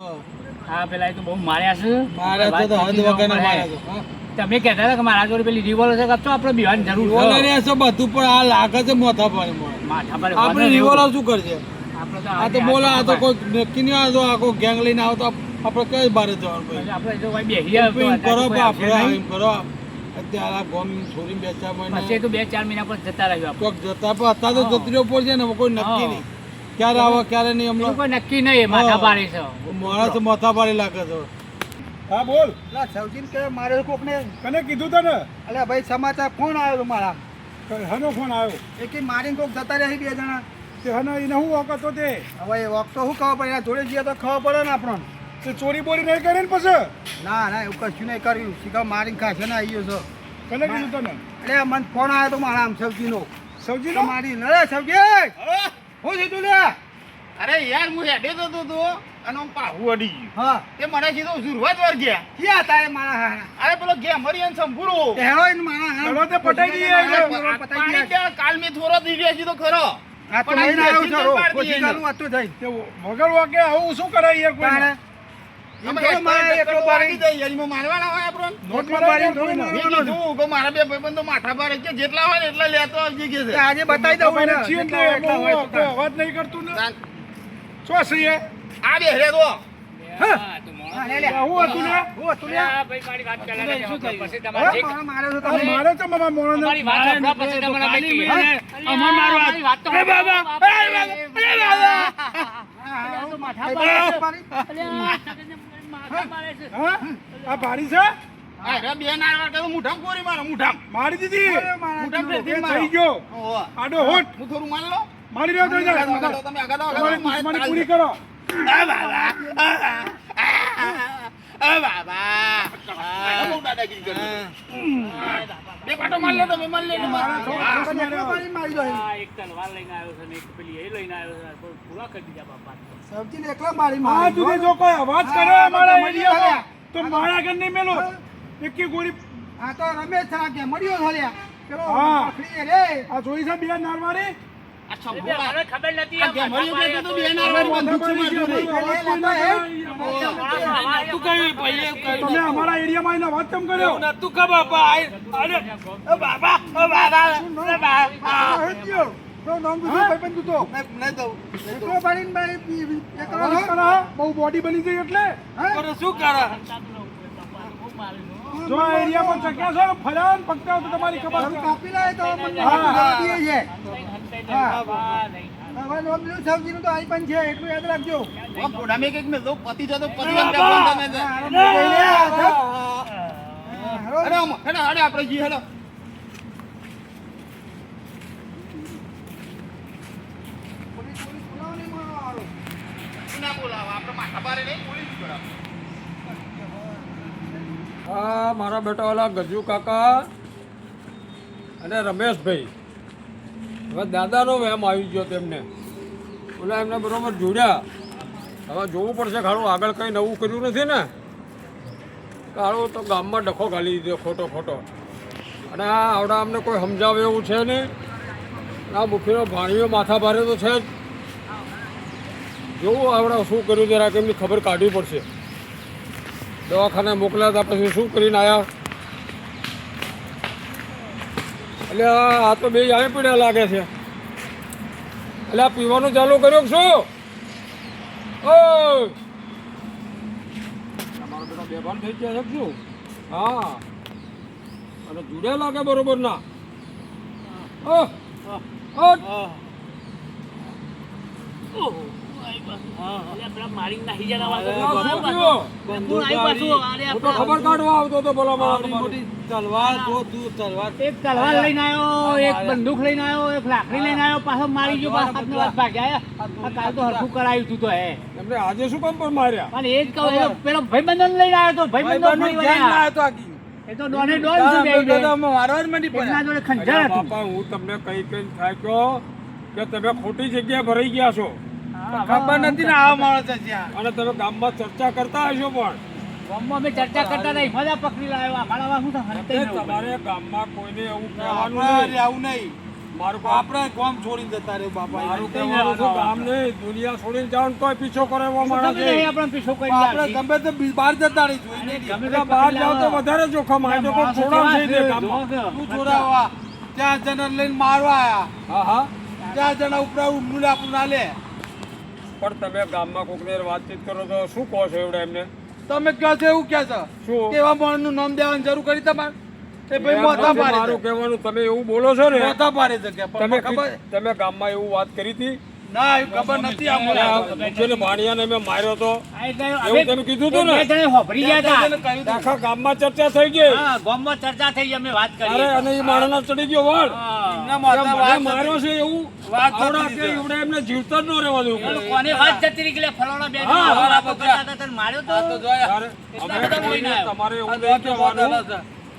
હા પેલા તો બહુ માર્યા છે. માર્યા તો તો હદ વગરના માર્યા તમે કહેતા હતા કે મારા જોડે પેલી રિવોલ્વર છે કપચો આપણે બીવાની જરૂર રિવોલ્વર છે બધું પણ આ લાગે છે મોથા પર માથા પર આપણે રિવોલ્વર શું કરશે આ તો બોલા આ તો કોઈ નક્કી નહીં આવે આખો ગેંગ લઈને આવતો આપણે કઈ બારે જવાનું ભાઈ? આપણે કરો કરો. અત્યારે આ ગોમ મહિને તો બે ચાર મહિના પર જતા રહ્યો કોક જતા પણ અત્યારે તો જતરીઓ પડશે ને કોઈ નક્કી નહીં. ક્યારે આવો ક્યારે નહીં હમણાં? કોઈ નક્કી નહીં એ માથા. પાડી છે. માણસ માથા પાડી લાગે છે. હા બોલ. લા સૌજીન કે મારે કોકને કને કીધું તને? અલ્યા ભાઈ સમાચાર ફોન આવ્યો તો મારા હનો ફોન આવ્યો? એ કે મારી કોક જતા રહ્યા છે બે જણા. તે હનો એને હું વખત તો? તે હવે એ વખત તો શું ખબર પડે? એના જોડે જઈએ તો ખબર પડે ને આપણને. તે ચોરી બોરી નહીં કરે ને પછી? ના ના એવું કશું નહીં કર્યું. શીખા મારીને ખાશે ને આવી ગયો છો. કને કીધું તને? અરે મને ફોન આવ્યો તો મારા આમ સૌજીનો સૌજી તો મારી અરે સૌજી હું સીધું લે. અરે યાર હું હેડે તો તો તો. અને હું પાહુ અડી ગયું. હા. તે મને સીધો સુરવા જ વાર ગયા ક્યાં હતા એ મારા હા અરે પેલો ગેમરી અને એનો એને મારા હા. તે પટાઈ દઈએ પટાઈ દઈએ ત્યાં કાલ મેં થોડો થઈ ગયા છે તો ખરો. આ તો લઈને આવ્યો છો કોશિશ. કરું જઈ તે વગર વાગે આવું શું કરે યાર કોઈ મારે બે ભાઈબંધો માથા પર છે જેટલા હોય ને એટલા લેતો આવજે કે આજે બતાવી દઉં અવાજ નહીં કરતું ને. શું છીએ આ બે હેરે તો. મારી આ ભારી છે? બે નારવા કે તો મુઠામ કોરી મારો મુઠામ મારી દીધી? મુઠામ ફેરથી થઈ ગયો. આડો હોટ હું થોડું મારી લો મારી રહ્યો તો તમે આગળ આગળ મારે પૂરી કરો. આ બાબા આ આ. બે પાટો મારી લેતો તમે મારી લે મારા હા. દો. આ એક તલવાર લઈને આવ્યો છે ને એક પેલી એ લઈને આવ્યો છે પૂરા કરી દીધા બાપા સૌજીને એકલા મારી આ મારી સુધી જો કોઈ અવાજ કરે અમારા ગયા. તો મારા ઘર નહીં મેલો એકી ગોળી આ તો રમેશ થા આ કેમડીઓ થયા પેલો હા. પકડી રે આ જોઈ છે બે નારવારી તમે અમારા એરિયામાં આવીને વાત કેમ કર્યો કા બાપા બાબા બાબા બહુ બોડી બની ગઈ એટલે હા? શું કરે જો એરિયામાં ચક્યા છો ફલાન પકતા તો તમારી ખબર કાપી લાય તો મને હા. છે. આઈ પણ છે એટલું યાદ રાખજો ઘોડામાં કંઈક મેં પતિ જતો પતિ હેડો આપણે જી હેડો મારા બેટા ઓલા ગજુ કાકા અને રમેશભાઈ. હવે દાદાનો વહેમ આવી ગયો તેમને. ઓલા એમને બરાબર જોડ્યા. હવે જોવું પડશે ખાડું આગળ કંઈ નવું કર્યું નથી ને. કાળો તો ગામમાં ડખો ઘાલી દીધો ખોટો ખોટો. અને આ આવડા અમને કોઈ સમજાવે એવું છે નહીં. આ મુખીનો ભાણીઓ માથા ભારે તો છે જ. જોવું આવડા શું કર્યું જરાક એમની ખબર કાઢવી પડશે. દવાખાને મોકલ્યા હતા, પછી શું કરીને આવ્યા એટલે આ તો બે આવી પડ્યા લાગે છે. એટલે આ પીવાનું ચાલુ કર્યો શું? ઓ! તમારો બેટા બેભાન થઈ ગયા છે શું? હા. અને જુડે લાગે બરોબર ના. ઓહ! ઓહ! આજે શું પણ માર્યા પણ પેલો ભાઈબંધન લઈને આવ્યો તો ભાઈબંધો ફરી વળ્યા. એ તો ડોને ડોન છે બે બે. એકના જોડે ખંજર અલ્યા હતું. બાપા, હું તમને કઈ કઈ થાય કે તમે ખોટી જગ્યાએ ભરાઈ ગયા છો ખબર નથી ને આવા માણસ છે અને તમે ગામમાં ચર્ચા કરતા હશો પણ. ગામમાં અમે ચર્ચા કરતા હતા મજા પકડી લાવ્યો અમારા શું તો હંતે એટલે જવું. તમારે ગામમાં કોઈને એવું કહેવાનું આવું નહીં. મારું આપણે ગામ છોડીને જતા રહ્યો બાપા મારું કહેવાનું ગામ નહીં. દુનિયા છોડીને જાવ કોઈ પીછો કરે એવો માણસ ગમે છે. પીછો કરી આપણે ગમે તે બહાર જતા રહી જોઈને નહીં. ગમે બહાર જાવ તો વધારે જોખમ આવે. તો ગામમાં. છોડાવવા ત્યાં જણા લઈને મારવા આયા. હા હા. ત્યાં જણા ઉપરા મૂલા આપણું ના લે. પણ તમે ગામમાં કોકને વાતચીત કરો તો શું કહો છો એવડે એમને? તમે કહો છો એવું કહે છો? શું? કેવા માણસનું નામ દેવાની જરૂર કરી તમારે? એ ભાઈ નથી પાડે મારું કહેવાનું તમે એવું બોલો છો ને? મોથા પાડે છે કે તમે ખબર તમે ગામમાં એવું વાત કરી હતી? ના ખબર નથી આ મને. મેં માર્યો તો એવું તમે કીધું હતું ને? બે ગયા હતા. એને કહ્યું હતું. આખા ગામમાં ચર્ચા થઈ ગઈ ગામમાં ચર્ચા થઈ અમે વાત કરી અરે અને એ માણસના ચડી ગયો વાળ હા. એમના કે મોથા મને વાત માર્યો છે એવું વાત આવડા હતી કે તો. એવડે એમને જીવતા જ ન રહેવા દેવું કોને વાત જતી રહી કે ફલાણા બે માર્યો તો તમારે એવું કહેવાનું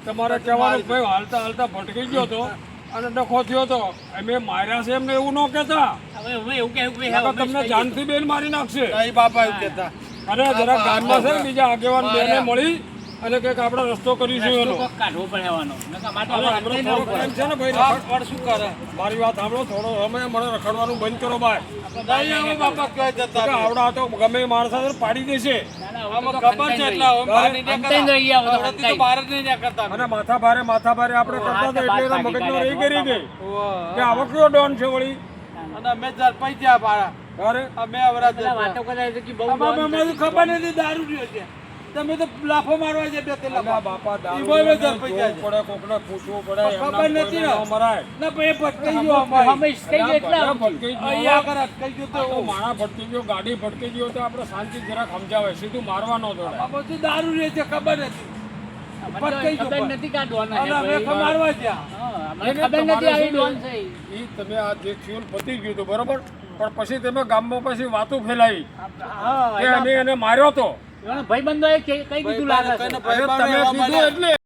તમારે કહેવાનું ભાઈ હાલતા હાલતા ભટકી ગયો તો અને ડખો થયો તો. અમે માર્યા છે એમને એવું ન કહેતા. હવે હવે એવું કે એવું કે નકર હવે તમને જાનથી બેન મારી નાખશે. બાપા એવું કહેતા. અરે જરા ગામમાં છે ને બીજા આગેવાન બેને મળી. અને કંઈક આપણે રસ્તો કરીશું એનો. કાઢવો પડે એવાનો. નકર અમારે તો અને હવે હમણાં હટાઈ થોડોક ના ટાઈમ છે ને ભાઈ શું કરે? મારી વાત સાંભળો થોડો સમય મને રખડવાનું બંધ કરો ભાઈ. બાપા કહે જતા કે આવડા તો ગમે માણસ સાથે પાડી દેશે. ખબર છે એટલે. અને માથા ભારે માથા ભારે આપણે કરતા હતા એટલે મગજમાં રહી ગઈ ગઈ કે આવો કયો ડોન છે વળી. અને અમે પૈસા અરે. કરે ખબર નથી દારૂ રહ્યો છે. તમે તો લાફો મારવા છે બે તે લાફા. બાપા દારૂ પડે કોકને પૂછવું પડે ખબર નથી ને. મરાય. ના ભાઈ ભટકાઈ ગયો અમારી. અમે કઈ એટલા ગયો. અહીંયા આગળ અટકાઈ ગયો તો તો માણા ભટકી ગયો ગાડી ભટકી ગયો તો આપણે શાંતિ જરાક સમજાવે સીધું મારવા ન દોડે. આ બધું દારૂ રહે છે ખબર નથી. ભટકાઈ ગયો નથી કે ડોન અમે મારવા ગયા હા, ખબર નથી આવી ડોન છે? ઈ તમે આ જે ફ્યુલ પતી ગયું હતું બરોબર? પણ પછી તમે ગામમાં પછી વાતો ફેલાવી. હા કે અમે એને માર્યો તો. ભાઈ બંધો કઈ કીધું લાગે છે? ભાઈ તમે કીધું એટલે